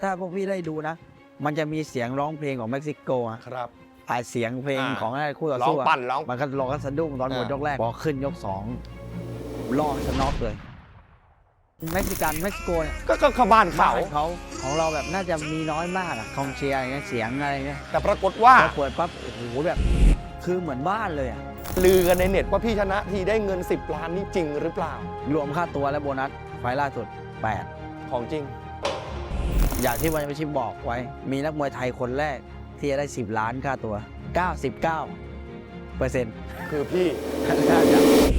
ถ้าพวกพี่ได้ดูนะ มันจะมีเสียงร้องเพลงของเม็กซิโกอะครับ อ่าเสียงเพลงอ่า ของอะไรคู่ต่อร้องสู้อะปั่นร้อง มันก็ร้องก็สะดุ้งตอนหมดอ่ายย กแรกพอขึ้นยกสองล่อชน็อกเลยเม็กซิกันเม็กซิโกเนี่ยก็ก็เข้าบ้านเขา บ้นเขาของเราแบบน่าจะมีน้อยมากอะกองเชียร์อะไรเงี้ยเสียงอะไรเงี้ยแต่ปรากฏว่า พอเปิดปั๊บโอ้โหแบบ คือเหมือนบ้านเลยอะลือกันในเน็ตว่าพี่ชนะทีได้เงิน 10 ล้านนี่จริงหรือเปล่า รวมค่าตัวและโบนัสไฟล์ล่าสุด8ของจริง อย่างที่วันยชิปบอกไว้ มีนักมวยไทยคนแรกที่จะได้ 10 ล้านค่าตัว 99เปอร์เซ็นต์คือพี่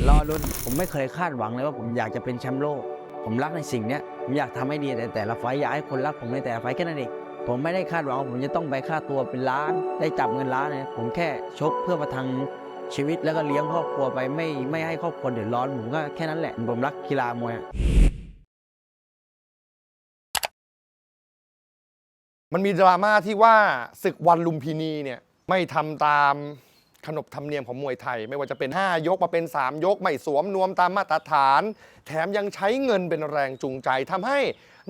รอรุ่นผมไม่เคยคาดหวังเลยว่าผมอยากจะเป็นแชมป์โลก ผมรักในสิ่งเนี้ยผมอยากทำให้ดีแต่แต่ละไฟต์อยากให้คนรักผมในแต่ละไฟต์แค่นั้นเองผมไม่ได้คาดหวังว่าผมจะต้องไปค่าตัวเป็นล้าน ได้จับเงินล้านเลยผมแค่ชกเพื่อประทังชีวิตแล้วก็เลี้ยงครอบครัวไปไม่ไม่ให้ครอบครัวเดือดร้อนผมก็แค่นั้นแหละผมรักกีฬามวย มันมีดราม่าที่ว่าศึกวันลุมพินีเนี่ยไม่ทำตามขนบธรรมเนียมของมวยไทย ไม่ว่าจะเป็น 5 ยกมาเป็น 3 ยก ไม่สวมนวมตามมาตรฐาน แถมยังใช้เงินเป็นแรงจูงใจทำให้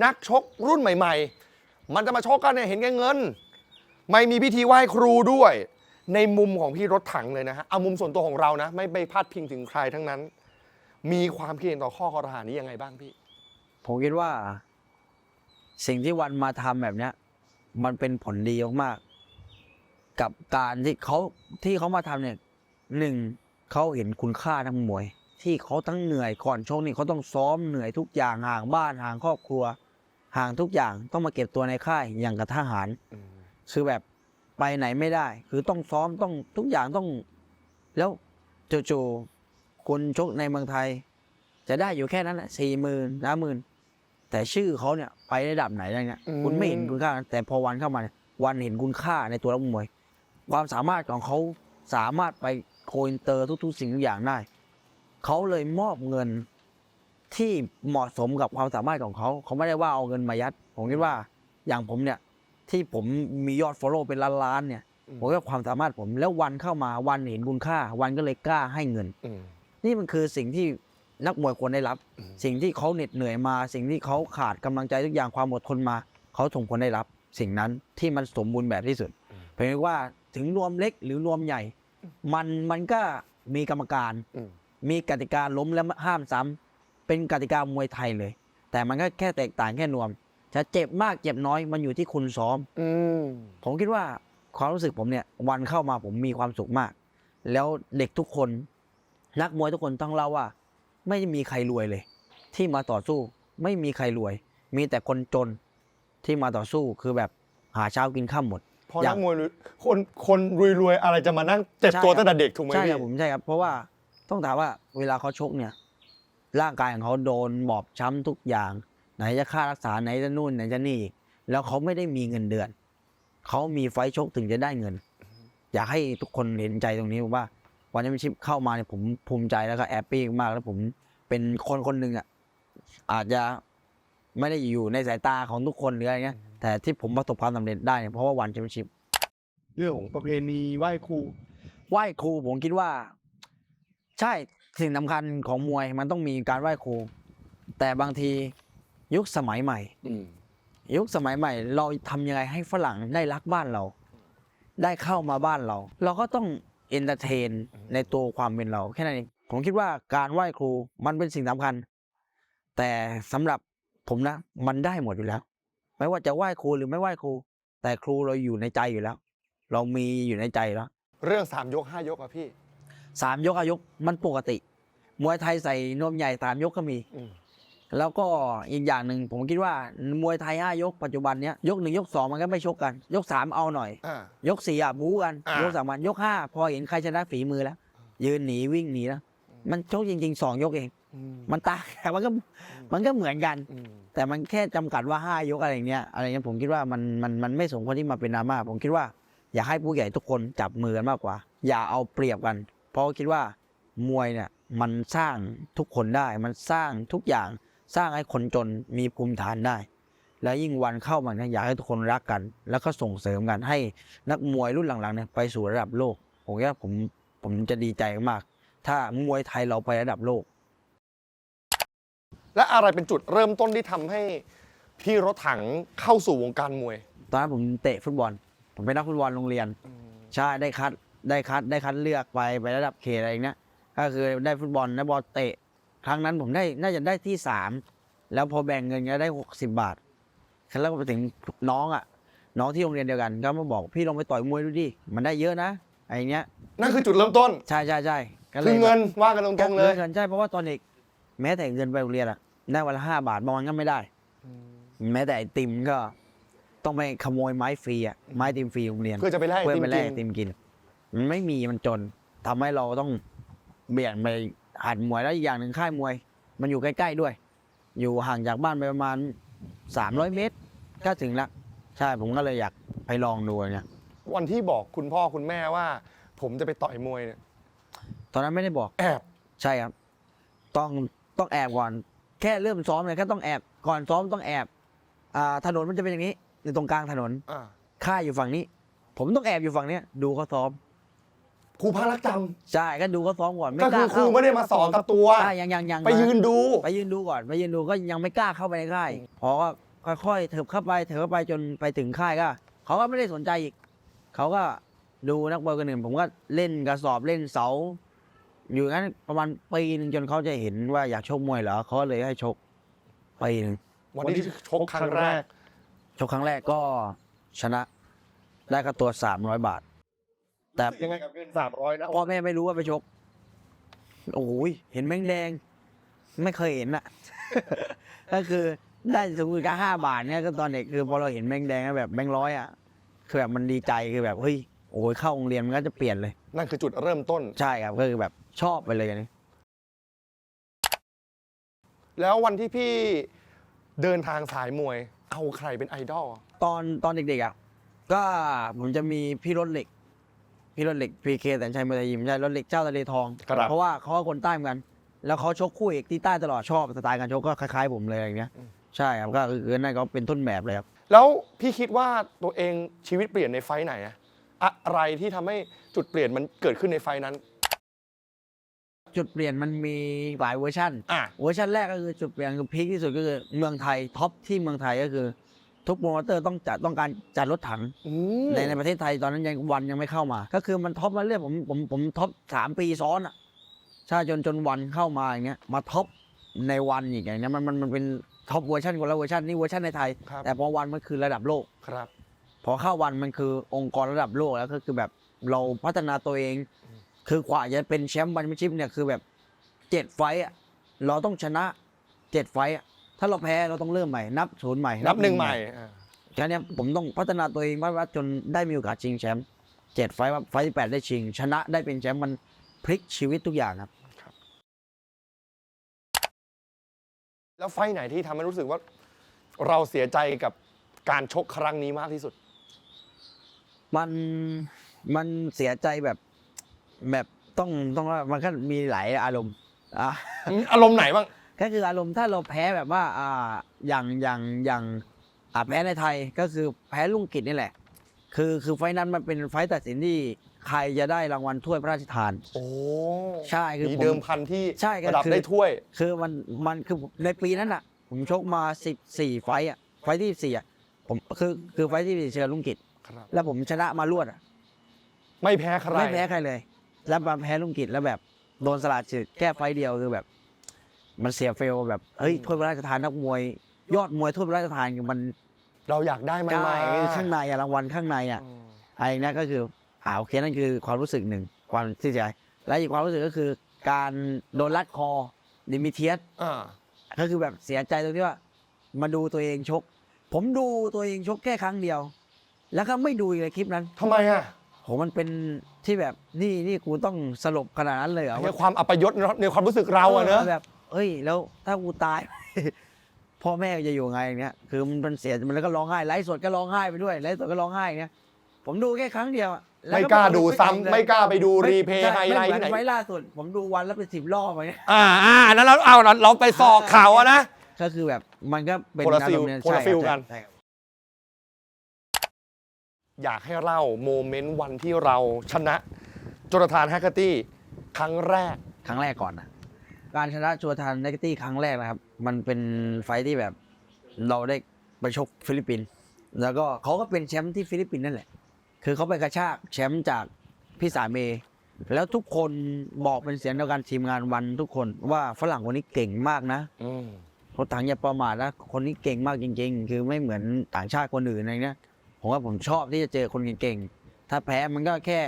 นักชกรุ่นใหม่ ๆ มันจะมาชกกันเนี่ยเห็นแก่เงิน ไม่มีพิธีไหว้ครูด้วย ในมุมของพี่รถถังเลยนะฮะเอามุมส่วนตัวของเรานะ ไม่ไปพาดพิงถึงใครทั้งนั้น มีความคิดเห็นต่อข้อคอรหานี้ยังไงบ้างพี่ ผมคิดว่า สิ่งที่วันมาทำแบบเนี้ย มันเป็นผลดีมากๆกับการที่เขาที่เขามาทำเนี่ยหนึ่งเขาเห็นคุณค่าทั้งมวย ที่เขาทั้งเหนื่อยก่อนชกนี่เขาต้องซ้อมเหนื่อยทุกอย่างห่างบ้านห่างครอบครัว ห่างทุกอย่างต้องมาเก็บตัวในค่ายอย่างกับทหารคือแบบไปไหนไม่ได้ คือต้องซ้อมต้องทุกอย่างต้อง แล้วจู่ๆคุณชกในเมืองไทย จะได้อยู่แค่นั้นแหละสี่หมื่นห้าหมื่น แต่ชื่อเขาเนี่ยไประดับไหนอะไรเนี่ยอืม คุณไม่เห็นคุณค่าแต่พอวันเข้ามาเนี่ยวันเห็นคุณค่าในตัวนักมวย ความสามารถของเขาสามารถไปโคอินเตอร์ทุกๆ สิ่งทุกอย่างได้เขาเลยมอบเงินที่เหมาะสมกับความสามารถของเขาเขาไม่ได้ว่าเอาเงินมายัด ผมคิดว่าอย่างผมเนี่ยที่ผมมียอดฟอลโล่เป็นล้านๆเนี่ยอืม ผมว่าความสามารถผมแล้ววันเข้ามาวันเห็นคุณค่า วันก็เลยกล้าให้เงิน อืม นี่มันคือสิ่งที่ นักมวยควรได้รับอืมสิ่งที่เขาเหน็ดเหนื่อยมา สิ่งที่เขาขาดกำลังใจทุกอย่างความอดทนมา เขาสมควรได้รับ สิ่งนั้นที่มันสมบูรณ์แบบที่สุดเพราะว่าถึงรวมเล็กหรือรวมใหญ่ มันมันก็มีกรรมการอืมมีกติกาล้มและห้ามซ้ำเป็นกติกามวยไทยเลย แต่มันก็แค่แตกต่างแค่นวมจะเจ็บมากเจ็บน้อยมันอยู่ที่คุณซ้อมอืมผมคิดว่าความรู้สึกผมเนี่ย วันเข้ามาผมมีความสุขมาก แล้วเด็กทุกคน นักมวยทุกคนต้องเล่าว่า ไม่มีใครรวยเลย ที่มาต่อสู้ไม่มีใครรวย มีแต่คนจนที่มาต่อสู้คือแบบหาเช้ากินข้ามหมดเพราะอย่านังกมวยรวยคนคนรวยๆอะไรจะมานั่งเจ็บใช่ตัวครับ ตั้งแต่เด็กถูกไหมใช่คพี่รับผมใช่ครับ เพราะว่าต้องถามว่าเวลาเขาชกเนี่ย ร่างกายของเขาโดนบอบช้ำทุกอย่าง ไหนจะค่ารักษาไหนจะนู่นไหนจะนี่อีกแล้วเขาไม่ได้มีเงินเดือน เขามีไฟท์ชกถึงจะได้เงิน อยากให้ทุกคนเห็นใจตรงนี้ว่า วันนี้ชิปเข้ามาเนี่ยผมภูมิใจแล้วก็แอปปี้มากแล้วผมเป็นคนคนหนึ่งอะอาจจะไม่ได้อยู่ในสายตาของทุกคนหรืออะไรเงี้ย แต่ที่ผมประสบความสำเร็จได้เนี่ยเพราะว่าวันแชมเปี้ยนชิพเรื่องของประเพณีไหว้ครูไหว้ครูผมคิดว่า ใช่สิ่งสำคัญของมวยมันต้องมีการไหว้ครู แต่บางทียุคสมัยใหม่อืมยุคสมัยใหม่ เราทำยังไงให้ฝรั่งได้รักบ้านเรา ได้เข้ามาบ้านเรา เราก็ต้อง เอนเตอร์เทนในตัวความเป็นเรา แค่นั้นเองผมคิดว่าการไหว้ครูมันเป็นสิ่งสำคัญ แต่สำหรับผมนะ มันได้หมดอยู่แล้ว ไม่ว่าจะไหว้ครูหรือไม่ไหว้ครู แต่ครูเราอยู่ในใจอยู่แล้ว เรามีอยู่ในใจแล้ว เรื่องสามยกห้ายกอะพี่สามยกอายกมันปกติ มวยไทยใส่นวมใหญ่สามยกก็มีอืม แล้วก็อีกอย่างหนึ่งผมคิดว่ามวยไทยห้ายกปัจจุบันเนี้ยยกหนึ่งยกสองมันก็ไม่ชกกัน ยกสามเอาหน่อย อ่า ยกสี่อะบู๊กัน อ่ายยกสามวันยกห้าพอเห็นใครชนะฝีมือแล้ว ยืนหนีวิ่งหนีแล้วมันชกจริงๆสองยกเอง อืมมันตายแต่มันก็มันก็เหมือนกัน อืม แต่มันแค่จำกัดว่าห้ายกอะไรอย่างเงี้ยอะไรเงี้ยผมคิดว่ามันมันมันไม่สมควรที่มาเป็นดราม่าผมคิดว่าอยากให้ผู้ใหญ่ทุกคนจับมือกันมากกว่า อย่าเอาเปรียบกัน เพราะคิดว่ามวยเนี่ยมันสร้างทุกคนได้มันสร้างทุกอย่าง สร้างให้คนจนมีภูมิฐานได้ แล้วยิ่งวันเข้ามาเนี่ยอยากให้ทุกคนรักกัน แล้วก็ส่งเสริมกันให้นักมวยรุ่นหลังๆเนี่ยไปสู่ระดับโลก ผมคิดว่าผมผมจะดีใจมาก ถ้ามวยไทยเราไประดับโลก และอะไรเป็นจุดเริ่มต้นที่ทำให้พี่รถถังเข้าสู่วงการมวย ตอนนั้นผมเตะฟุตบอล ผมเป็นนักฟุตบอลโรงเรียน ใช่ได้คัดได้คัดได้คัดเลือกไปไประดับเขตอะไรอย่างเงี้ยก็คือได้ฟุตบอลได้บอลเตะ ครั้งนั้นผมได้น่าจะได้ที่สามแล้วพอแบ่งเงินก็ได้หกสิบบาทแล้วก็ไปถึงน้องอะ น้องที่โรงเรียนเดียวกัน ก็มาบอกพี่ลองไปต่อยมวยดูดิมันได้เยอะนะไอ้เงี้ยนั่นคือจุดเริ่มต้นใช่ใช่ใช่ก็คือเงินว่ากันตรงๆเลยเงินใช่เพราะว่าตอนเด็กแม้แต่เงินไปโรงเรียนอะได้วันละห้าบาทบางวันก็ไม่ได้ แม้แต่ไอติมก็ต้องไปขโมยไม้ฟรีอะไม้ไอติมฟรีโรงเรียนเพื่อจะไปแลกไอเพื่อติมไปแลกิกไอนติมกิน มันไม่มีมันจนทำให้เราต้องเบี่ยงไป หัดมวยแล้วอีกอย่างหนึ่งค่ายมวย มันอยู่ใกล้ๆด้วย อยู่ห่างจากบ้านไปประมาณสามร้อยเมตรก็ถึงละใช่ผมก็เลยอยากไปลองดูเนี่ยวันที่บอกคุณพ่อคุณแม่ว่า ผมจะไปต่อยมวยเนี่ยตอนนั้นไม่ได้บอกแอบใช่ครับ ต้องต้องแอบก่อน แค่เริ่มซ้อมเลยแค่ต้องแอบก่อนซ้อมต้องแอบอ่าถนนมันจะเป็นอย่างนี้อยู่ตรงกลางถนนอ่า ค่ายอยู่ฝั่งนี้ ผมต้องแอบอยู่ฝั่งเนี้ยดูเขาซ้อม ครูพารักจใช่ก็ดูเขาซ้อมก่อนำไม่ก็กคืล้าอครูเข้าไม่ได้มาสอนกับตัว ใช่ยังยังยังไปยืนดู ไปยืนดูก่อนไปยืนดูก็ยังไม่กล้าเข้าไปในค่ายพอก็ค่อยๆเถิบเข้าไปเถิบเข้าไปจนไปถึงค่ายก็เขาก็ไม่ได้สนใจอีกเขาก็ดูนักบอลคนอื่นผมก็เล่นกระสอบเล่นเสา อยู่งั้นประมาณปีหนึงจนเขาจะเห็นว่าอยากชกมวยเหรอเขาก็เลยให้ชกปีหนึงวันที่ชกครั้งแรก ชกครั้งแรกก็ชนะได้ค่าตัวสามร้อยบาท แต่ยังไงกับเงินสามร้อยนะพ่อแม่ไม่รู้ว่าไปชก โอ้ยเห็นแมงแดง ไม่เคยเห็นอะ ก็คือได้สูงสุดก็ห้าบาทเนี่ยก็ตอนเด็กคือพอเราเห็นแมงแดงแล้วแบบแบงค์ร้อยอะคือแบบมันดีใจคือแบบเฮ้ยโอ้ยเข้าโรงเรียนมันก็จะเปลี่ยนเลย นั่นคือจุดเริ่มต้น ใช่ครับก็คือแบบชอบไปเลยอันนี้แล้ววันที่พี่เดินทางสายมวย เอาใครเป็นไอดอลตอนตอนเด็กๆอะก็ผมจะมีพี่รถเหล็ก พี่รถเหล็กพีเคแสนชัยมวยไทยยิมใช่รถเหล็กเจ้าทะเลทอง ครับ เพราะว่าเขาก็คนใต้เหมือนกัน แล้วเขาชกคู่เอกที่ใต้ตลอดชอบสไตล์การชกก็คล้ายๆผมเลยอะไรอย่างเงี้ยใช่ครับก็คือนั่นก็เป็นต้นแบบเลยครับ แล้วพี่คิดว่าตัวเองชีวิตเปลี่ยนในไฟท์ไหนอะอะไรที่ทำให้จุดเปลี่ยนมันเกิดขึ้นในไฟท์นั้น จุดเปลี่ยนมันมีหลายเวอร์ชันอะ เวอร์ชันแรกก็คือจุดเปลี่ยนคือพีคที่สุดก็คือเมืองไทยท็อปที่เมืองไทยก็คือ ทุกโปรโมเตอร์ต้องจัดต้องการจัดรถถังอืมในในประเทศไทยตอนนั้นยังวันยังไม่เข้ามา ก็คือมันท็อปมาเรื่อยผมผมผมท็อปสามปีซ้อนอะใช่จนจนวันเข้ามาอย่างเงี้ยมาท็อปในวันอีกอย่างเงี้ยมันมันมันเป็นท็อปเวอร์ชันคนละเวอร์ชันนี่เวอร์ชันในไทยครับแต่พอวันมันคือระดับโลกครับพอเข้าวันมันคือองค์กรระดับโลกแล้วก็คือแบบเราพัฒนาตัวเอง คือกว่าจะเป็นแชมป์วันชิปเนี่ยคือแบบเจ็ดไฟต์อะเราต้องชนะเจ็ดไฟต์อะ ถ้าเราแพ้เราต้องเริ่มใหม่นับศูนย์ใหม่นับหนึ่งใหม่อะแค่เนี้ยผมต้องพัฒนาตัวเองวัดวัดจนได้มีโอกาสชิงแชมป์เจ็ดไฟต์ว่าไฟต์ที่แปดได้ชิง ชนะได้เป็นแชมป์มันพลิกชีวิตทุกอย่างครับ แล้วไฟท์ไหนที่ทำให้รู้สึกว่าเราเสียใจกับการชกครั้งนี้มากที่สุด มันมันเสียใจแบบแบบต้องต้องว่ามันก็มีหลายอารมณ์อะ อารมณ์ไหนบ้าง ก็คืออารมณ์ถ้าเราแพ้แบบว่าอ่าอย่างอย่างอย่างอ่าแพ้ในไทยก็คือแพ้ลุงกิจนี่แหละ คือคือไฟล์นั้นมันเป็นไฟล์ตัดสินที่ใครจะได้รางวัลถ้วยพระราชทาน โอ้ใช่คือมีผมเดิมพันที่ใช่ก็ระดับคือ ได้ถ้วย คือมันมันคือในปีนั้นอะ ผมชกมาสิบสี่ไฟต์อะไฟต์ที่สี่อะผมคือคือไฟต์ที่เจอลุงกิจครับ แล้วผมชนะมารวดอะ ไม่แพ้ใครไม่แพ้ใครเลย แล้วมาแพ้ลุงกิจแล้วแบบโดนสลัดจืดแค่ไฟต์เดียวคือแบบ มันเสียเฟลแบบเฮ้ยถ้วยพระราชทานนักมวย ยอดมวยถ้วยพระราชทานมันเราอยากได้มันได้มาข้างในอะรางวัลข้างในอะอืมอะไรอย่างเนี้ยก็คืออ่าโอเคนั่นคือความรู้สึกหนึ่งความเสียใจและอีกความรู้สึกก็คือ การโดนลัดคอดิมิเทียสอ่าก็คือแบบเสียใจตรงที่ว่า มาดูตัวเองชก ผมดูตัวเองชกแค่ครั้งเดียว แล้วก็ไม่ดูอีกเลยคลิปนั้นทำไมอะโหมันเป็นที่แบบนี่นี่กูต้องสลบขนาดนั้นเลยเหรอในความอัปยศในความรู้สึกเราอะเนอะแบบ เอ้ย แล้วถ้ากูตาย พ่อแม่จะอยู่ไงอย่างเงี้ย คือมันเป็นเสียมันแล้วก็ร้องไห้ไลฟ์สดก็ร้องไห้ไปด้วยไลฟ์สดก็ร้องไห้อย่างเงี้ย ผมดูแค่ครั้งเดียวอะแวไม่กล้าดูซ้ำเลยไม่กล้าไปดูม่รีเพย์ใช่ไฮไลท์ม่ที่เมืไหอนนไฟล์ล่าสุด ผมดูวันละเป็นสิบรอบอย่างเงี้ย อ่าอ่าแล้วเราเอาเราเราไปสอกข่าวอะนะ ก็คือแบบมันก็เป็นคนละฟิลอารมณ์เยคนละใช่ฟิลครับกัน ใช่ครับ อยากให้เล่าโมเมนต์วันที่เราชนะจรทานแฮกเกอร์ตี้ครั้งแรก ครั้งแรกก่อนนะ การชนะชัวทานเนกตี้ครั้งแรกนะครับ มันเป็นไฟท์ที่แบบเราได้ไปชกฟิลิปปินส์แล้วก็เขาก็เป็นแชมป์ที่ฟิลิปปินส์นั่นแหละ คือเขาไปกระชากแชมป์จากพี่สาเม แล้วทุกคนบอกเป็นเสียงเดียวกันทีมงานวันทุกคนว่าฝรั่งคนนี้เก่งมากนะอืมรถถังอย่าประมาทนะคนนี้เก่งมากจริง ๆ คือไม่เหมือนต่างชาติคนอื่นอะไรเนี้ยผมว่าผมชอบที่จะเจอคนเก่งๆถ้าแพ้มันก็แค่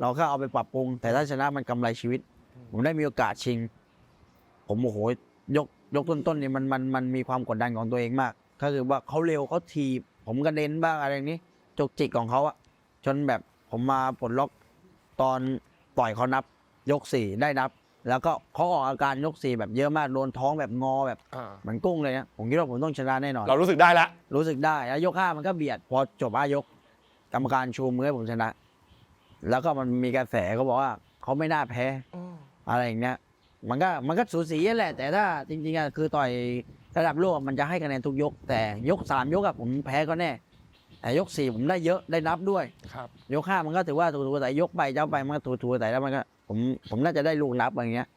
เราก็เอาไปปรับปรุง แต่ถ้าชนะมันกำไรชีวิต ผมได้มีโอกาสชิง ผมโอ้โหยกยกต้นๆเนี่ยมันมันมันมีความกดดันของตัวเองมาก ก็คือว่าเขาเร็วเขาทีบผมกระเด็นบ้างอะไรอย่างนี้จกจิกของเขาอะจนแบบผมมาปลดล็อกตอนปล่อยเขานับ ยกสี่ได้นับ แล้วก็เขาออกอาการยกสี่แบบเยอะมากโดนท้องแบบงอแบบอ่าเหมือนกุ้งเลยนะผมคิดว่าผมต้องชนะแน่นอน เรารู้สึกได้ละ รู้สึกได้แล้วยกห้ามันก็เบียด พอจบห้ายก กรรมการชูมือให้ผมชนะ แล้วก็มันมีกระแสเขาบอกว่าเขาไม่น่าแพ้ อะไรอย่างเงี้ย มันก็มันก็สูสีแหละ แต่ถ้าจริงๆอะคือต่อยระดับโลกมันจะให้คะแนนทุกยก แต่ยกสามยกอะผมแพ้ก็แน่ แต่ยกสี่ผมได้เยอะได้นับด้วย ครับ ยกห้ามันก็ถือว่าถูกๆแต่ยกไปเจ้าไปมันก็ถูกๆแต่แล้วมันก็ผมผมน่าจะได้ลูกนับอะไรเงี้ย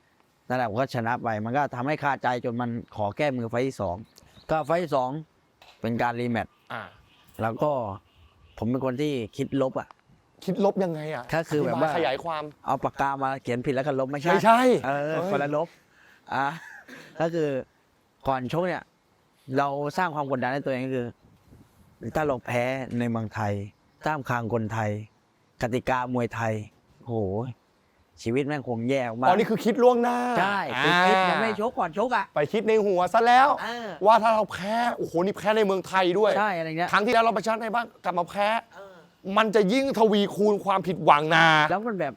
นั่นแหละผมก็ชนะไปมันก็ทำให้คาใจจนมันขอแก้มือไฟล์ที่สองก็ไฟล์ที่สองเป็นการรีแมตช์อ่า แล้วก็ผมเป็นคนที่คิดลบอะ คิดลบยังไงอะก็คือแบบว่า ธิยขยายความ เอาปากกามาเขียนผิดแล้วก็ลบไม่ใช่ไม่ใช่เออคนละลบอะก็คือก่อนชกเนี่ย เราสร้างความกดดันให้ตัวเองก็คือ ถ้าเราแพ้ในเมืองไทยท่ามกลางคนไทย กติกามวยไทยโหชีวิตแม่งคงแย่มาอ๋อกนี่คือคิดล่วงหน้าใช่คือคิดยังไม่อ่าชกก่อนชกอะไปคิดในหัวซะแล้ว เออว่าถ้าเราแพ้ โอ้โห นี่แพ้ในเมืองไทยด้วย ใช่อะไรเงี้ยครั้งที่แล้วเราไปชนะในบ้านกลับมาแพ้ มันจะยิ่งทวีคูณความผิดหวังนา แล้วมันแบบ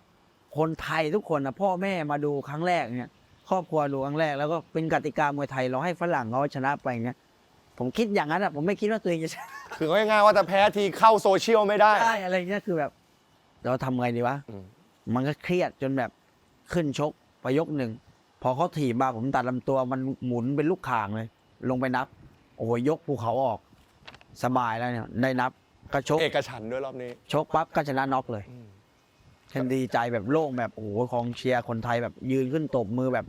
คนไทยทุกคนนะพ่อแม่มาดูครั้งแรกเนี่ยครอบครัวดูครั้งแรกแล้วก็เป็นกติกามวยไทยเราให้ฝรั่งเขาชนะไปเนี่ยผมคิดอย่างนั้นอะผมไม่คิดว่าตัวเองจะชนะคือง่ายๆว่าจะแพ้ทีเข้าโซเชียลไม่ได้ ได้อะไรเงี้ยคือแบบ เราทำไงดีวะอืม มันก็เครียดจนแบบขึ้นชกไปยกหนึ่งพอเขาถีบมาผมตัดลำตัวมันหมุนเป็นลูกข่างเลย ลงไปนับ โอ้โหยกภูเขาออก สบายแล้วเนี่ยได้นับ ก็ชกเอกฉันท์ด้วยรอบนี้ ชกปั๊บก็ชนะน็อกเลยอืมฉันดีใจแบบโล่งแบบโอ้โหของเชียร์คนไทยแบบยืนขึ้นตบมือแบบ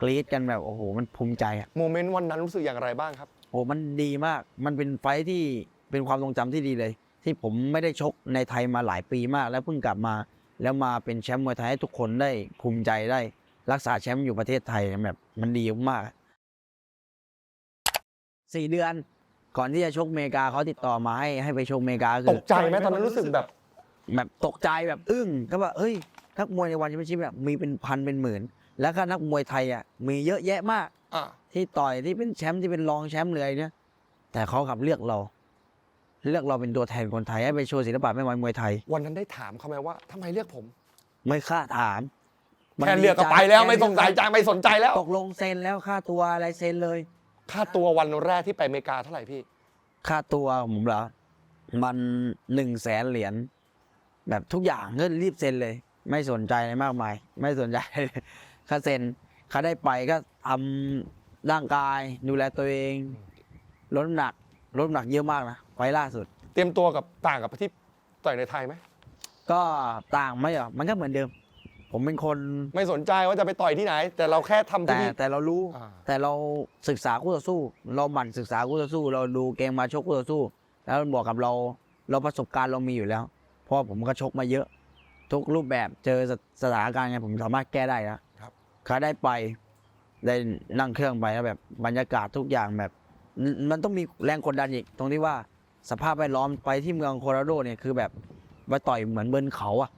กรี๊ดกันแบบโอ้โห มันภูมิใจอะโมเมนต์วันนั้นรู้สึกอย่างไรบ้างครับโอ้มันดีมาก มันเป็นไฟท์ที่เป็นความทรงจำที่ดีเลย ที่ผมไม่ได้ชกในไทยมาหลายปีมาก แล้วเพิ่งกลับมา แล้วมาเป็นแชมป์มวยไทยให้ทุกคนได้ภูมิใจได้ รักษาแชมป์อยู่ประเทศไทยแบบมันดีมากสี่เดือน ก่อนที่จะชกอเมริกาเขาติดต่อมาให้ให้ไปชกอเมริกาตคืกใจไหมตอนนั้นรู้สึกแบบ แบบตกใจแบบอึ้งก็ว่าเฮ้ยนักมวยในวันแชมเปี้ยนชิพแบบมีเป็นพันเป็นหมื่น แล้วก็นักมวยไทยอะมีเยอะแยะมาก อะที่ต่อยที่เป็นแชมป์ที่เป็นรองแชมป์เลยเนี่ยแต่เขากลับเลือกเรา เลือกเราเป็นตัวแทนคนไทยให้ไปโชว์ศิลปะแม่ไม้มวยไทย วันนั้นได้ถามเขาไหมว่าทำไมเรียกผม ไม่ค่าถามมันแค่เรียกก็ดีใจไปแล้วไม่ค่สงสัยใจไม่สนใจแล้ว ตกลงเซ็นแล้วค่าตัวอะไรเซ็นเลย ค่าตัววันแรกที่ไปอเมริกาเท่าไหร่พี่ ค่าตัวผมเหรอ มันหนึ่งแสนเหรียญแบบทุกอย่างก็รีบเซ็นเลย ไม่สนใจอะไรมากมาย ไม่สนใจเลยค่าเซ็นค่าได้ไปก็ทำร่างกายดูแลตัวเองลดน้ำหนักลดน้ำหนักเยอะมากนะไฟล์ล่าสุด เตรียมตัวกับต่างกับที่ต่อยในไทยไหมก็ต่างไหมเหรอมันก็เหมือนเดิม ผมเป็นคนไม่สนใจว่าจะไปต่อยที่ไหน แต่เราแค่ทำแต่ที่นี่ แต่เรารู้ อ่า แต่เราศึกษาคู่ต่อสู้ เราหมั่นศึกษาคู่ต่อสู้ เราดูเกมมาชกคู่ต่อสู้ แล้วมันบอกกับเราเราประสบการณ์เรามีอยู่แล้ว เพราะว่าผมก็ชกมาเยอะ ทุกรูปแบบเจอสสถานการณ์ไงผมสามารถแก้ได้แล้วครับ ขาได้ไปได้นั่งเครื่องไปแล้วแบบบรรยากาศทุกอย่างแบบมันต้องมีแรงกดดันอีก ตรงที่ว่าสภาพแวดล้อมไปที่เมืองโคโลราโดเนี่ยคือแบบไปต่อยเหมือนเบินเขาอะอะ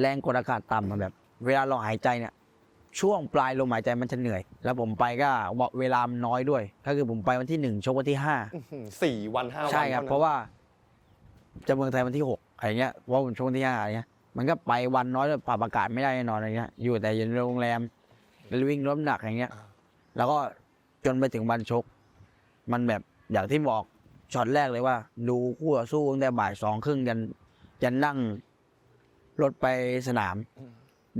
แรงกดอากาศต่ำมันแบบ เวลาเราหายใจเนี่ยช่วงปลายลมหายใจมันจะเหนื่อย แล้วผมไปก็เวลามันน้อยด้วย ก็คือผมไปวันที่หนึ่งชกวันที่ห้าอื้อหือสี่วันห้าวันใช่ครับท่นั้นเพราะว่าจะเมืองไทยวันที่หกอะไรเงี้ยเพราะผมชกวันที่ห้าอะไรเงี้ยมันก็ไปวันน้อยด้วยปรับอากาศไม่ได้แน่นอนอะไรเงี้ยอยู่แต่อยู่ในโรงแรมวิ่งรถหนักอย่างเงี้ยอ่าแล้วก็จนไปถึงวันชก มันแบบอย่างที่บอกช็อตแรกเลยว่า ดูคู่ต่อสู้ตั้งแต่บ่ายสองครึ่งยันยันนั่ง รถไปสนามอืม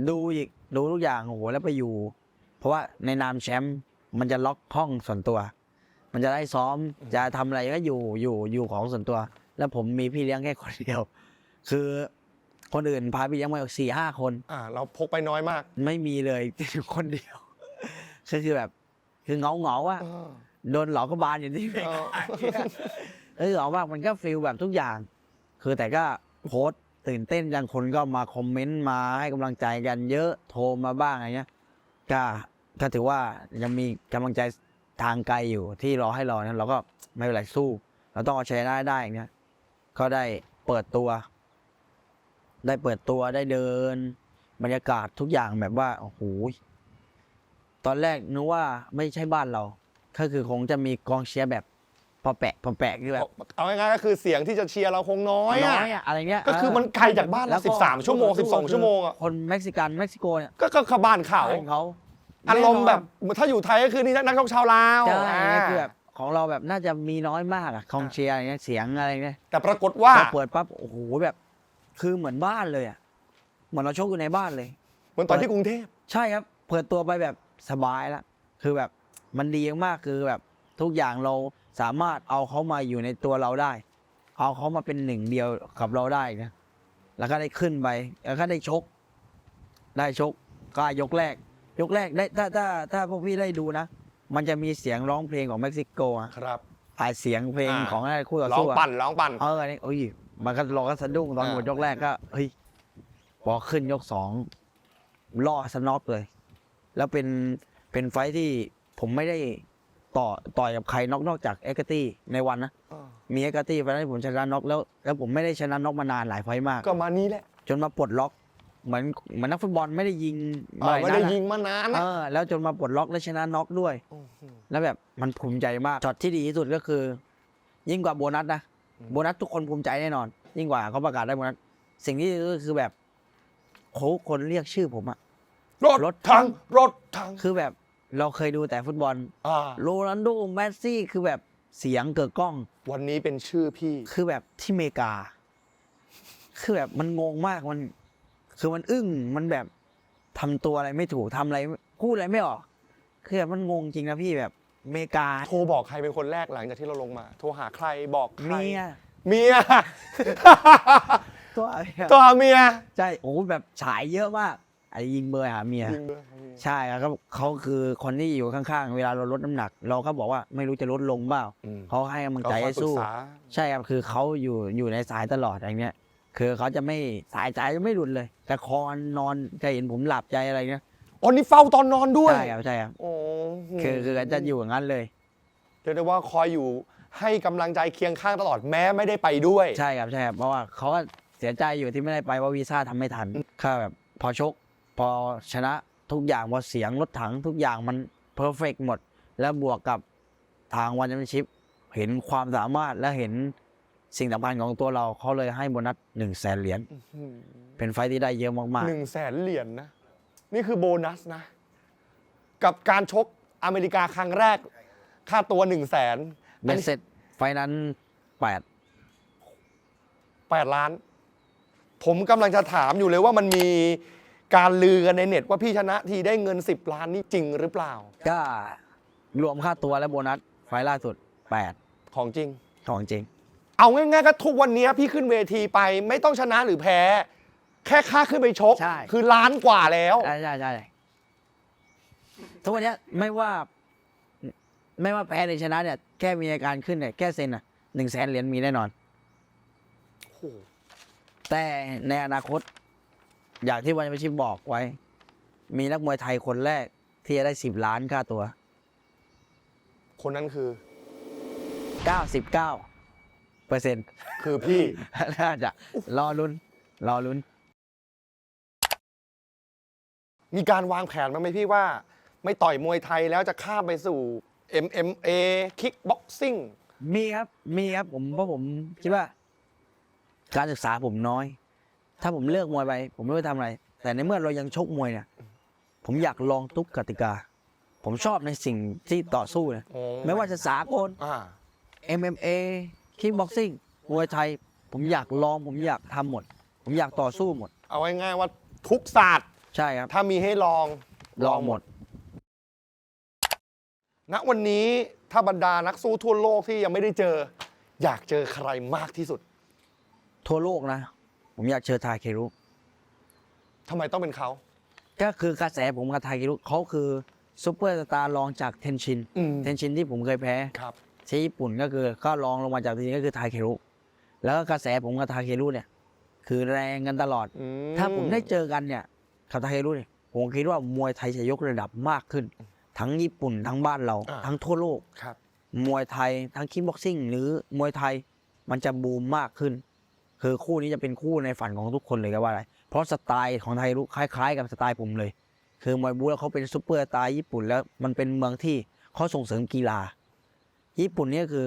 ดูอีกดูทุกอย่างโอ้โหแล้วไปอยู่ เพราะว่าในนามแชมป์มันจะล็อกห้องส่วนตัว มันจะได้ซ้อมจะทำอะไรก็อยู่อยู่อยู่ของส่วนตัว แล้วผมมีพี่เลี้ยงแค่คนเดียว คือคนอื่นพาพี่เลี้ยงมาสี่ห้าคน อ่า เราพกไปน้อยมาก ไม่มีเลยคนเดียวก็คือแบบ คือเงาเงาๆอะเออโดนหลอกกบาลอยู่ที่เมเอกาอเออออกว่ามันก็ฟิลแบบทุกอย่าง คือแต่ก็โพส ตื่นเต้นยังคนก็มาคอมเมนต์มาให้กำลังใจกันเยอะโทรมาบ้างอะไรเงี้ยก็ก็ถือว่ายังมีกำลังใจทางไกลอยู่ที่รอให้รอนั้นเราก็ไม่เป็นไรสู้ เราต้องเอาชนะให้ได้อย่างเงี้ยก็ได้เปิดตัว ได้เปิดตัวได้เดิน บรรยากาศทุกอย่างแบบว่าโอ้โหตอนแรกนึกว่าไม่ใช่บ้านเรา ก็คือคงจะมีกองเชียร์แบบ พอแปะพอแปะคือแบบเอาง่ายๆก็คือเสียงที่จะเชียร์เราคงน้อยน้อะอยอะอะไรเงี้ยก็คือมันไกลจากบ้านเราแล้วก็13ชั่วโมง12ชั่วโมงอะคนเม็กซิกันเม็กซิโกเนี่ยก็ก็เข้าบ้านเขาของเขาอารมณ์แบบถ้าอยู่ไทยก็คือนี่นักท่องชาวลาวใช่อ่าคือแบบของเราแบบน่าจะมีน้อยมากอะกองเชียร์อะไรเงี้ยเสียงอะไรเงี้ยแต่ปรากฏว่าพอเปิดปั๊บโอ้โหแบบ คือเหมือนบ้านเลยอะเหมือนเราชกอยู่ในบ้านเลยเหมือนตอนที่กรุงเทพใช่ครับเปิดตัวไปแบบสบายแล้วคือแบบมันดีมากคือแบบทุกอย่างเรา สามารถเอาเขามาอยู่ในตัวเราได้ เอาเขามาเป็นหนึ่งเดียวกับเราได้นะ แล้วก็ได้ขึ้นไป แล้วก็ได้ชก ได้ชกก็ยกแรก ยกแรกได้ถ้าถ้าถ้าพวกพี่ได้ดูนะ มันจะมีเสียงร้องเพลงของเม็กซิโกอะครับ อ่าเสียงเพลงอ่า ของอะไรคู่ต่อร้องสู้อะ ปั่นร้องปั่น เออนี่โอ้ย มันก็รอก็สะดุ้งตอนอ่า หมดยกแรกก็ เฮ้ย พอขึ้นยกสองล่อสน็อกเลย แล้วเป็น เป็นไฟท์ที่ผมไม่ได้ ต่อต่อยกับใครน็อกนอกจากเอ็กตี้ในวันนะมีเอ็กตี้ไฟท์ที่ผมชนะน็อกแล้ว แล้วผมไม่ได้ชนะน็อกมานานหลายไฟท์มาก ก็มานี้แหละ จนมาปลดล็อก เหมือนเหมือนนักฟุตบอลไม่ได้ยิงอ่าไม่ได้นัอะยิงมานานเอนะอแล้วจนมาปลดล็อกและชนะน็อกด้วยแล้วแบบมันภูมิใจมากช็อตที่ดีที่สุดก็คือ ยิ่งกว่าโบนัสนะอืมโบนัสทุกคนภูมิใจแน่นอน ยิ่งกว่าเขาประกาศได้โบนัสสิ่งที่ดีก็คือแบบโค้ชคนเรียกชื่อผมอะรถรถถังรถถังคือแบบ เราเคยดูแต่ฟุตบอลอ่าโรนัลโดแมสซี่คือแบบเสียงเกิดกล้อง วันนี้เป็นชื่อพี่ คือแบบที่อเมริกา คือแบบมันงงมากมัน คือมันอึ้งมันแบบทำตัวอะไรไม่ถูกทำอะไรพูดอะไรไม่ออก คือแบบมันงงจริงนะพี่แบบอเมริกาโทรบอกใครเป็นคนแรกหลังจากที่เราลงมา โทรหาใครบอกใครเมียเมีย ตัวเมียตัวเมีย ใช่โอ้โหแบบฉายเยอะมาก ไอ้ยิงเบอร์หาเมีย ยิงเบอร์ให้เมียใช่ครับเขาเขาคือคนที่อยู่ข้างๆ เวลาเราลดน้ำหนัก เราก็บอกว่าไม่รู้จะลดลงเปล่าอืมเขาให้กำลังใจก็คอยให้สู้ปรึกษา ใช่ครับคือเขาอยู่อยู่ในสายตลอดอย่างเงี้ย คือเขาจะไม่สายใจไม่หลุดเลย แต่คอนนอนจะเห็นผมหลับใจอะไรเงี้ยอ๋อนี่เฝ้าตอนนอนด้วยใช่ครับใช่ครับโอ้คือคือจะอยู่อย่างนั้นเลย เรียกได้ว่าคอยอยู่ให้กำลังใจเคียงข้างตลอดแม้ไม่ได้ไปด้วย ใช่ครับใช่ครับเพราะว่าเขาก็เสียใจอยู่ที่ไม่ได้ไปว่าวีซ่าทำไม่ทันค่าแบบพอชก พอชนะทุกอย่างพอเสียงรถถังทุกอย่างมันเพอร์เฟกหมด แล้วบวกกับทางวันแชมเปี้ยนชิพเห็นความสามารถและเห็นสิ่งสำคัญของตัวเราเขาเลยให้โบนัสหนึ่งแสนเหรียญเป็นไฟท์ที่ได้เยอะมากหนึ่งแสนเหรียญนะ นี่คือโบนัสนะ กับการชกอเมริกาครั้งแรก ค่าตัวหนึ่งแสนๆเบ็ดเสร็จไฟท์นั้นแปดแปดล้าน ผมกำลังจะถามอยู่เลยว่ามันมี การลือกันในเน็ตว่าพี่ชนะทีได้เงิน 10 ล้านนี่จริงหรือเปล่า ก็รวมค่าตัวและโบนัสไฟท์ล่าสุดแปดของจริง ของจริง เอาง่ายๆก็ทุกวันนี้พี่ขึ้นเวทีไปไม่ต้องชนะหรือแพ้ แค่ค่าขึ้นไปชก ใช่ คือล้านกว่าแล้ว ใช่ใช่ใช่ทุกวันเนี้ยไม่ว่า ไม่ว่าแพ้หรือชนะเนี่ยแค่มีอาการขึ้นเนี่ยแค่เซ็นอะหนึ่งแสนเหรียญมีแน่นอน แต่ในอนาคต อย่างที่วันพิชิตบอกไว้ มีนักมวยไทยคนแรก ที่จะได้สิบล้านค่าตัว คนนั้นคือเก้าสิบเก้าเปอร์เซ็นต์ คือพี่ น่าจะรอลุ้น รอลุ้น มีการวางแผนบ้างไหมพี่ว่า ไม่ต่อยมวยไทยแล้วจะข้ามไปสู่ MMA kickboxing มีครับ มีครับ ผมเพราะผมคิดว่า การศึกษาผมน้อย ถ้าผมเลือกมวยไป ผมไม่รู้จะทำอะไร แต่ในเมื่อเรายังชกมวยเนี่ย ผมอยากลองทุกกติกา ผมชอบในสิ่งที่ต่อสู้นะไม่ว่าจะสากล อ่า MMA kickboxing มวยไทย ผมอยากลอง ผมอยากทำหมด ผมอยากต่อสู้หมด เอาง่ายๆว่าทุกศาสตร์ ใช่ครับ ถ้ามีให้ลอง ลองหมด ณวันนี้ถ้าบรรดานักสู้ทั่วโลกที่ยังไม่ได้เจอ อยากเจอใครมากที่สุด ทั่วโลกนะ ผมอยากเชิญทาเครุทำไมต้องเป็นเขา ก็คือกระแสผมกับไทยกิรุเขาคือซูเปอร์สตาร์รองจากเทนชินอืม เทนชินที่ผมเคยแพ้ครับ ที่ญี่ปุ่นก็คือก็รองลงมาจากทีนี้ก็คือทาเครุแล้วก็กระแสผมกับทาเครุเนี่ย คือแรงกันตลอด อืถ้าผมได้เจอกันเนี่ยกับทาเครุเนี่ยผมคิดว่ามวยไทยจะยกระดับมากขึ้น ทั้งญี่ปุ่นทั้งบ้านเรา อ่า ทั้งทั่วโลก ครับ มวยไทยทั้งคิกบ็อกซิ่งหรือมวยไทยมันจะบูมมากขึ้น คือคู่นี้จะเป็นคู่ในฝันของทุกคนเลยก็ว่าอะไรเพราะสไตล์ของไทยรู้คล้าย ๆ กับสไตล์ผมเลย คือมวยบูแล้วเขาเป็นซูเปอร์สตาร์ญี่ปุ่นแล้วมันเป็นเมืองที่เขาส่งเสริมกีฬา ญี่ปุ่นเนี่ยคือ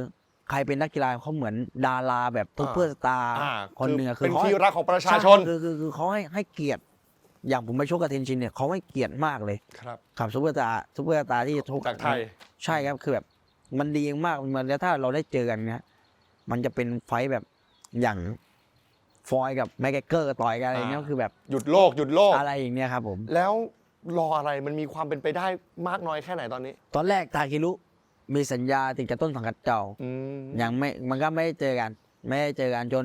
ใครเป็นนักกีฬาเขาเหมือนดาราแบบซูเปอร์สตาร์อ่าคนหนึ่งอะเป็นเขาที่รักของประชาชนใคือคือคือเขาให้ให้เกียรติอย่างผมไปชกกับเทนชินเนี่ยเขาให้เกียรติมากเลย ครับกับซูเปอร์สตาร์ซูเปอร์สตาร์ที่ชกจากไทย ใช่ครับคือแบบมันดีมากมันแล้วถ้าเราได้เจอกันเนี้ยมันจะเป็นไฟท์แบบอย่าง ฟอยกับแมกเกอร์ต่อยกันอะไรเงี้ยอ่าคือแบบหยุดโลกหยุดโลกอะไรอย่างเนี้ยครับผมแล้วรออะไรมันมีความเป็นไปได้มากน้อยแค่ไหนตอนนี้ ตอนแรกทาคิรุมีสัญญาติดกับต้นสังกัดเก่าอืมยังไม่มันก็ไม่ได้เจอกัน ไม่ได้เจอกันจน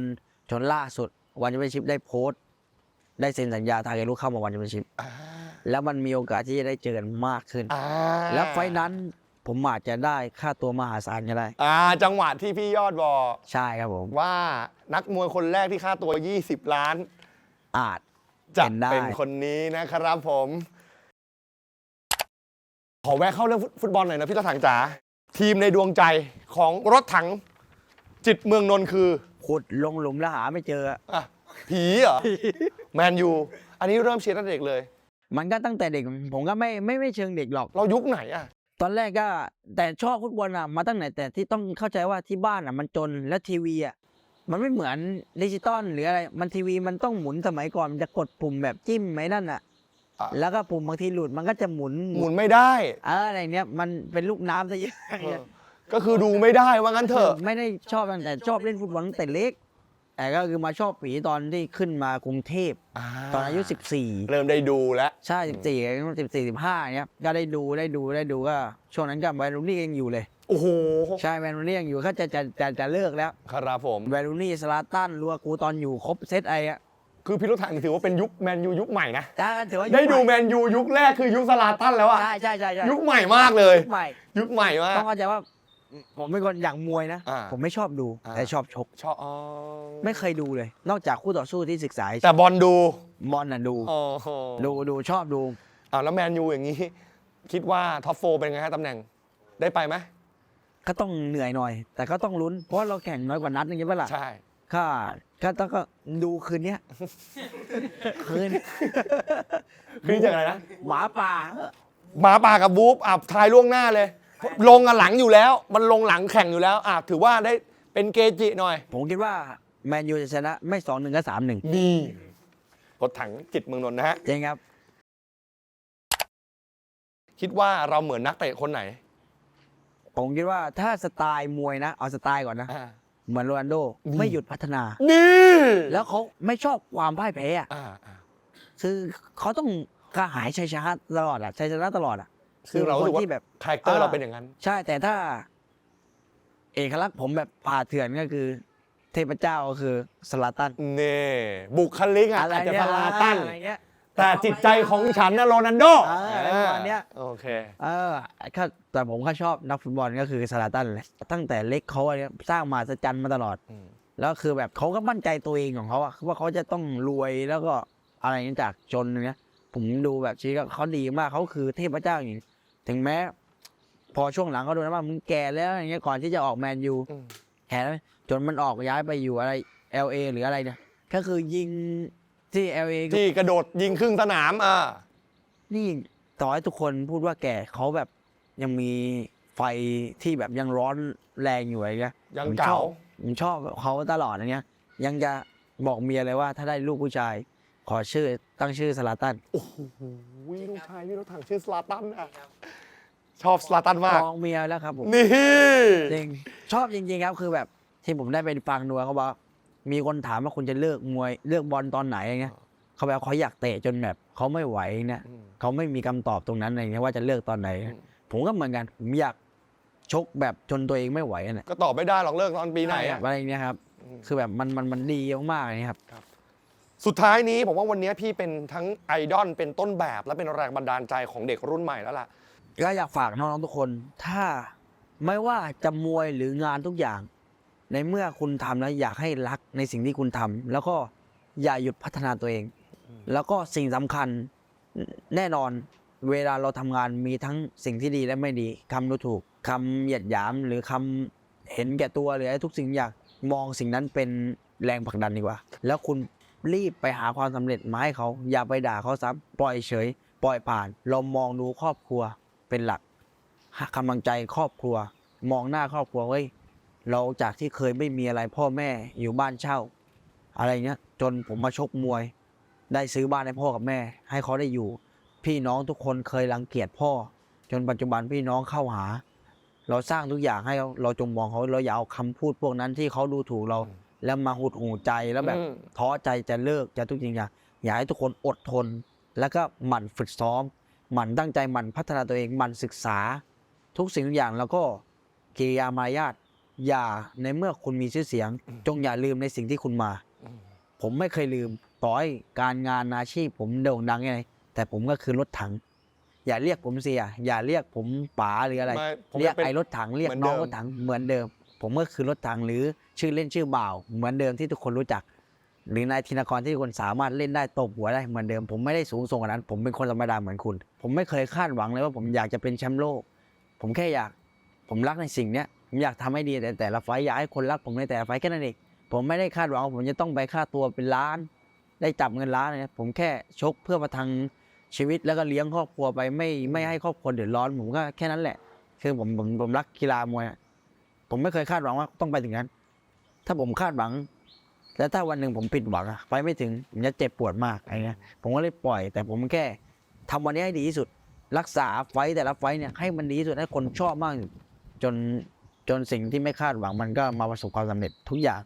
จนล่าสุดวันแชมเปี้ยนชิพได้โพสต์ ได้เซ็นสัญญาทาคิรุเข้ามาวันแชมเปี้ยนชิพอ่าแล้วมันมีโอกาสที่จะได้เจอกันมากขึ้นอ่าแล้วไฟท์นั้น ผมอาจจะได้ค่าตัวมหาศาลก็ได้ อ่าจังหวะที่พี่ยอดบอกใช่ครับผม ว่านักมวยคนแรกที่ค่าตัว 20 ล้าน อาจจะเป็นได้เป็นคนนี้นะครับผม ขอแวะเข้าเรื่องฟุตฟุตบอลหน่อยนะพี่รถถังจ๋าทีมในดวงใจของรถถัง จิตเมืองนนท์คือขุดลงหลุมแล้วหาไม่เจอ อะผีเหรอแมนยูอันนี้เริ่มเชียร์ตั้งแต่เด็กเลย มันก็ตั้งแต่เด็กผมก็ไม่ไม่ไม่เชิงเด็กหรอก เรายุคไหนอะ ตอนแรกก็แต่ชอบฟุตบอลอะมาตั้งไหนแต่ที่ต้องเข้าใจว่าที่บ้านอะมันจนและทีวีอะมันไม่เหมือนดิจิตอลหรืออะไร มันทีวีมันต้องหมุนสมัยก่อนมันจะกดปุ่มแบบจิ้มไหมนั่นอะ อะแล้วก็ปุ่มบางทีหลุดมันก็จะหมุนหมุนไม่ได้เอออะไรเนี้ยมันเป็นลูกน้ำซะเยอะเออก็คือดูไม่ได้ว่างั้นเถอะ ไม่ได้ชอบตั้งแต่ชอบเล่นฟุตบอลตั้งแต่เล็ก แต่ก็คือมาชอบผีตอนที่ขึ้นมากรุงเทพตอนอายุ 14 เริ่มได้ดูแล้วใช่สิบสี่สิบสี่สิบห้าเนี้ยก็ได้ดูได้ดูได้ดูก็ช่วงนั้นก็แวลูนี่ยังอยู่เลย โอ้โหใช่แวลูนี่ยังอยู่เขาจะจะจะจะเลิกแล้วครับผมแวลูนี่สลาตันรัวกูตอนอยู่ครบเซตไอ้อะคือพี่รถถังถือว่าเป็นยุคแมนยูยุคใหม่นะจ้าถือว่าได้ดูยุคแมใหนยูยุคแรกคือยุคสลาตันแล้วอะใช่ใช่ใช่ใช่ยุคใหม่มากเลย ยุคใหม่ยุคใหม่มากต้องเข้าใจว่า ผมเป็นคนอย่างมวยนะ อ่าผมไม่ชอบดู อ่า แต่ชอบชก ชอบอ๋อไม่เคยดูเลย นอกจากคู่ต่อสู้ที่ศึกษาแต่บอลดูบอลน่ะดูโอ้โหดูดูชอบดู อ่าแล้วแมนยูอย่างนี้ คิดว่าท็อปโฟเป็นไงฮะตำแหน่งได้ไปไหมก็ต้องเหนื่อยหน่อย แต่ก็ต้องลุ้น เพราะว่าเราแข่งน้อยกว่านัดนึงใช่ปะล่ะใช่ ก็ก็ต้องก็ดูคืนเนี้ย คืนคือจากอะไรนะ หมาป่า หมาป่ากับบูฟอะทายล่วงหน้าเลย ลงอะหลังอยู่แล้ว มันลงหลังแข่งอยู่แล้วอะถือว่าได้เป็นเกจิหน่อย ผมคิดว่าแมนยูจะชนะไม่สองหนึ่งก็สามหนึ่งนี่รถถังจิตเมืองนนท์นะฮะ จริงครับ คิดว่าเราเหมือนนักเตะคนไหนผมคิดว่าถ้าสไตล์มวยนะ เอาสไตล์ก่อนนะ อ่า เหมือนโรนัลโดนี่ไม่หยุดพัฒนา นี่แล้วเขาไม่ชอบความพ่ายแพ้อะอ่าอ่าคือเขาต้องกระหายชัยชนะตลอดอะชัยชนะตลอดอะ ซึ่งเราครู้นสึกว่าที่แบบคาแรคเตอร์อ่าเราเป็นอย่างนั้น ใช่แต่ถ้า เอกลักษณ์ผมแบบผ่าเถื่อนก็คือ เทพเจ้าก็คือสลาตันนี่บุคลิกอะอะไรอาจจะเนี่ยพลาตั้นอะไรเงี้ยแต่จิตใจของฉันนะโรนัลโดเอออะไรประมาณเนี้ยโอเค เออก็แต่ผมก็ชอบนักฟุตบอลก็คือสลาตันเลยตั้งแต่เล็กเขาเนี่ยสร้างมาสจันมาตลอดอืมแล้วคือแบบเขาก็มั่นใจตัวเองของเขาอะว่าเขาจะต้องรวยแล้วก็อะไรอย่างเงี้ยจากจนอย่างเงี้ยผมดูแบบชีวิตเขาดีมากเขาคือเทพเจ้าอย่างนี้ ถึงแม้ พอช่วงหลังเขาโดนว่ามึงแก่แล้วอย่างเงี้ยก่อนที่จะออกแมนยูอืม แก่แล้วจนมันออกย้ายไปอยู่อะไร LA หรืออะไรเนี่ยก็คือยิงที่ LA ก็ที่กระโดดยิงครึ่งสนามอ่านี่ต่อให้ทุกคนพูดว่าแก่เขาแบบยังมีไฟที่แบบยังร้อนแรงอยู่อะไรเงี้ย ยังผมชเก่าอบผมชอบเขาตลอดอย่างเงี้ยยังจะบอกเมียเลยว่าถ้าได้ลูกผู้ชาย ขอชื่อตั้งชื่อสลาตันโอ้โหลูกชายพี่รถถังชื่อสลาตันอะชอบสลาตันมากจองเมียแล้วครับผมนี่จริงชอบจริงๆครับคือแบบที่ผมได้ไปฟังดูเขาบอกมีคนถามว่าคุณจะเลิกมวยเลิกบอลตอนไหนอย่างเงี้ยเขาแบบเขาอยากเตะจนแบบเขาไม่ไหวเนี่ยเขาไม่มีคำตอบตรงนั้นอะไรเงี้ยว่าจะเลิกตอนไหน ผมก็เหมือนกันผมอยากชกแบบจนตัวเองไม่ไหวน่ะก็ตอบไม่ได้หรอกเลิกตอนปีไหนอะอะไรเงี้ยครับ คือแบบมันมันมันดีมากๆเลยครับ สุดท้ายนี้ผมว่าวันนี้พี่เป็นทั้งไอดอลเป็นต้นแบบและเป็นแรงบันดาลใจของเด็กรุ่นใหม่แล้วล่ะ ก็อยากฝากน้องๆทุกคน ถ้าไม่ว่าจะมวยหรืองานทุกอย่าง ในเมื่อคุณทำแล้วอยากให้รักในสิ่งที่คุณทำแล้วก็อย่าหยุดพัฒนาตัวเอง แล้วก็สิ่งสำคัญแน่นอนเวลาเราทำงานมีทั้งสิ่งที่ดีและไม่ดีคำดูถูกคำเหยียดหยามหรือคำเห็นแก่ตัวหรืออะไรทุกสิ่งอย่างมองสิ่งนั้นเป็นแรงผลักดันดีกว่า แล้วคุณ รีบไปหาความสำเร็จมาให้เขา อย่าไปด่าเขาซ้ำปล่อยเฉย ปล่อยผ่าน เรามองดูครอบครัวเป็นหลักกำลังใจครอบครัว มองหน้าครอบครัวเว้ยเราจากที่เคยไม่มีอะไรพ่อแม่อยู่บ้านเช่า อะไรเงี้ยจนผมมาชกมวย ได้ซื้อบ้านให้พ่อกับแม่ ให้เขาได้อยู่ พี่น้องทุกคนเคยรังเกียจพ่อ จนปัจจุบันพี่น้องเข้าหา เราสร้างทุกอย่างให้เราจงมองเขาเราอย่าเอาคำพูดพวกนั้นที่เขาดูถูกเรา แล้วมาหุดหูใจแล้วแบบอืมท้อใจจะเลิกจะทุกสิ่งอย่างอยากให้ทุกคนอดทน แล้วก็หมั่นฝึกซ้อม หมั่นตั้งใจหมั่นพัฒนาตัวเองหมั่นศึกษา ทุกสิ่งทุกอย่างแล้วก็กิริยามารยาทอย่าในเมื่อคุณมีชื่อเสียง จงอย่าลืมในสิ่งที่คุณมา ผมไม่เคยลืมต่อให้การงานอาชีพ ผมโด่งดังยังไงแต่ผมก็คือรถถัง อย่าเรียกผมเสีย อย่าเรียกผมป๋าหรืออะไรไม่ผมเรียกเป็นไอ้รถถังเรียกเหมือนน้องเดิมรถถังเหมือนเดิม ผมก็คือรถถังหรือชื่อเล่นชื่อบ่าว เหมือนเดิมที่ทุกคนรู้จัก หรือนายธินกรที่ทุกคนสามารถเล่นได้ตบหัวได้เหมือนเดิม ผมไม่ได้สูงส่งกว่านั้น ผมเป็นคนธรรมดาเหมือนคุณ ผมไม่เคยคาดหวังเลยว่าผมอยากจะเป็นแชมป์โลก ผมแค่อยาก ผมรักในสิ่งเนี้ยผมอยากทำให้ดีแต่แต่ละไฟอยากให้คนรักผมในแต่ละไฟแค่นั้นเองผมไม่ได้คาดหวังว่าผมจะต้องไปค่าตัวเป็นล้าน ได้จับเงินล้านนะผมแค่ชกเพื่อประทังชีวิตแล้วก็เลี้ยงครอบครัวไปไม่ไม่ให้ครอบครัวเดือดร้อนผมก็แค่นั้นแหละ คือผมผมผมรักกีฬามวย ผมไม่เคยคาดหวังว่าต้องไปถึงนั้น ถ้าผมคาดหวัง แล้วถ้าวันหนึ่งผมผิดหวังอะไปไม่ถึงผมจะเจ็บปวดมากอะไรเงี้ยผมก็เลยปล่อย แต่ผมแค่ทำวันนี้ให้ดีที่สุด รักษาไฟแต่ละไฟเนี่ยให้มันดีที่สุดให้คนชอบมากจนจนสิ่งที่ไม่คาดหวังมันก็มาประสบความสำเร็จทุกอย่าง